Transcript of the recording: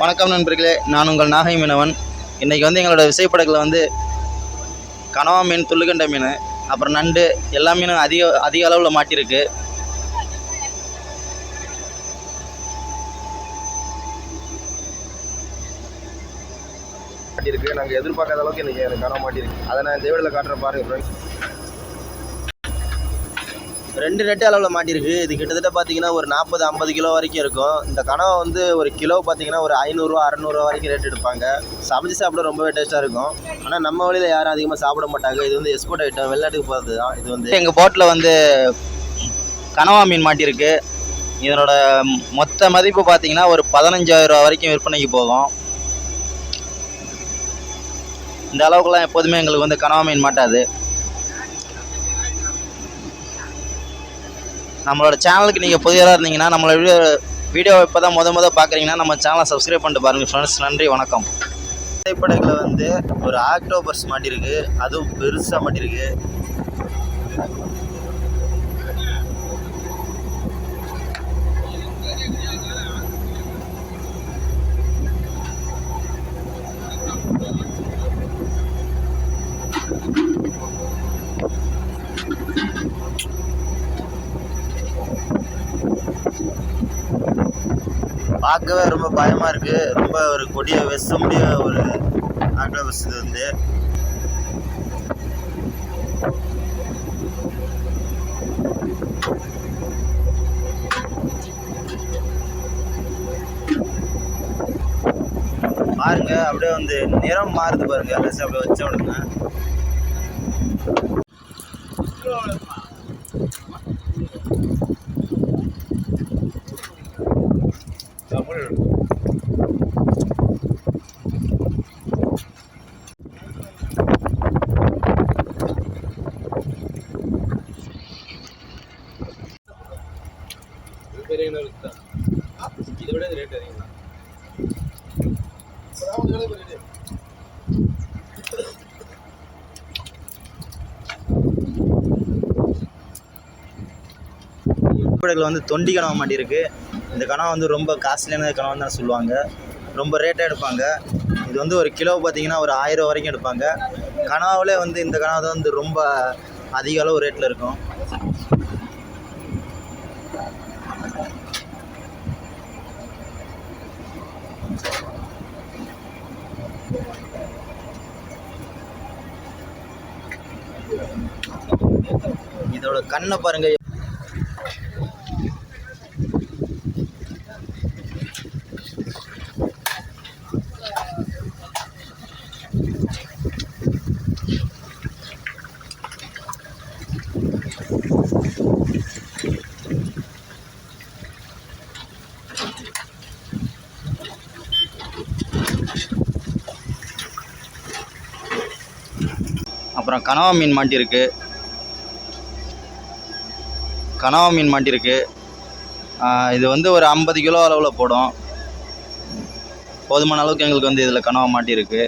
வணக்கம் நண்பர்களே நான் உங்கள் நாகை மீனவன். இன்றைக்கி வந்து எங்களோட விசைப்படகில் வந்து கனவா மீன் துள்ளுகண்ட மீன் அப்புறம் நண்டு எல்லா மீனும் அதிக அதிக அளவில் மாட்டியிருக்கு மாட்டியிருக்கு நாங்கள் எதிர்பார்க்காத அளவுக்கு இன்றைக்கி எனக்கு கனவா மாட்டியிருக்கு அதை நான் இந்த வீடியோவில் காட்டுறேன் பாருங்க ஃப்ரெண்ட்ஸ் ரெண்டு நெட்டு அளவில் மாட்டியிருக்கு இது கிட்டத்தட்ட பார்த்தீங்கன்னா ஒரு நாற்பது ஐம்பது கிலோ வரைக்கும் இருக்கும். இந்த கனவை வந்து ஒரு கிலோ பார்த்தீங்கன்னா ஒரு ஐநூறுரூவா அறநூறுவா வரைக்கும் ரேட் எடுப்பாங்க. சமைச்சு சாப்பிட ரொம்பவே டேஸ்ட்டாக இருக்கும். ஆனால் நம்ம வழியில் யாரும் அதிகமாக சாப்பிட மாட்டாங்க. இது வந்து எக்ஸ்போர்ட் ஐட்டம் வெளிநாட்டுக்கு போகிறது தான். இது வந்து எங்கள் போட்டில் வந்து கனவா மீன் மாட்டியிருக்கு இதனோட மொத்த மதிப்பு பார்த்தீங்கன்னா ஒரு பதினஞ்சாயிரம் ரூபா வரைக்கும் விற்பனைக்கு போகும். இந்த அளவுக்குலாம் எப்போதுமே எங்களுக்கு வந்து கனவா மீன் மாட்டாது. நம்மளோட சேனலுக்கு நீங்கள் புதியதாக இருந்தீங்கன்னா நம்மளோட வீடியோ வீடியோ இப்போ தான் முத முத பார்க்குறீங்கன்னா நம்ம சேனலை சப்ஸ்கிரைப் பண்ணிட்டு பாருங்கள் ஃப்ரெண்ட்ஸ் நன்றி வணக்கம். திரைப்படத்தில் வந்து ஒரு ஆக்டோபர்ஸ் மாட்டிருக்கு. அதுவும் பெருசாக மாட்டியிருக்கு பார்க்கவே ரொம்ப பயமாக இருக்குது ரொம்ப ஒரு கொடிய வெச முடிய ஒரு ஆக்டோபஸ் இது வந்து. பாருங்க அப்படியே வந்து நிறம் மாறுது பாருங்க. அலசி அப்படியே வச்ச உடனே. இதை விட ரேட் அதிகம் திரைப்படத்தில் வந்து தொண்டி கனவு மாட்டியிருக்கு. இந்த கனவு வந்து ரொம்ப காஸ்ட்லியான கனவு தான் சொல்லுவாங்க. ரொம்ப ரேட்டாக எடுப்பாங்க. இது வந்து ஒரு கிலோ பார்த்தீங்கன்னா ஒரு ஆயிரம் வரைக்கும் எடுப்பாங்க. கனவுலே வந்து இந்த கனவு தான் வந்து ரொம்ப அதிக அளவு ரேட்டில் இருக்கும். இதோட கண்ணை பாருங்க. அப்புறம் கனவா மீன் மாட்டியிருக்கு கனவா மீன் மாட்டியிருக்கு இது வந்து ஒரு ஐம்பது கிலோ அளவில் போடும். போதுமான அளவுக்கு எங்களுக்கு வந்து இதில் கனவா மாட்டியிருக்கு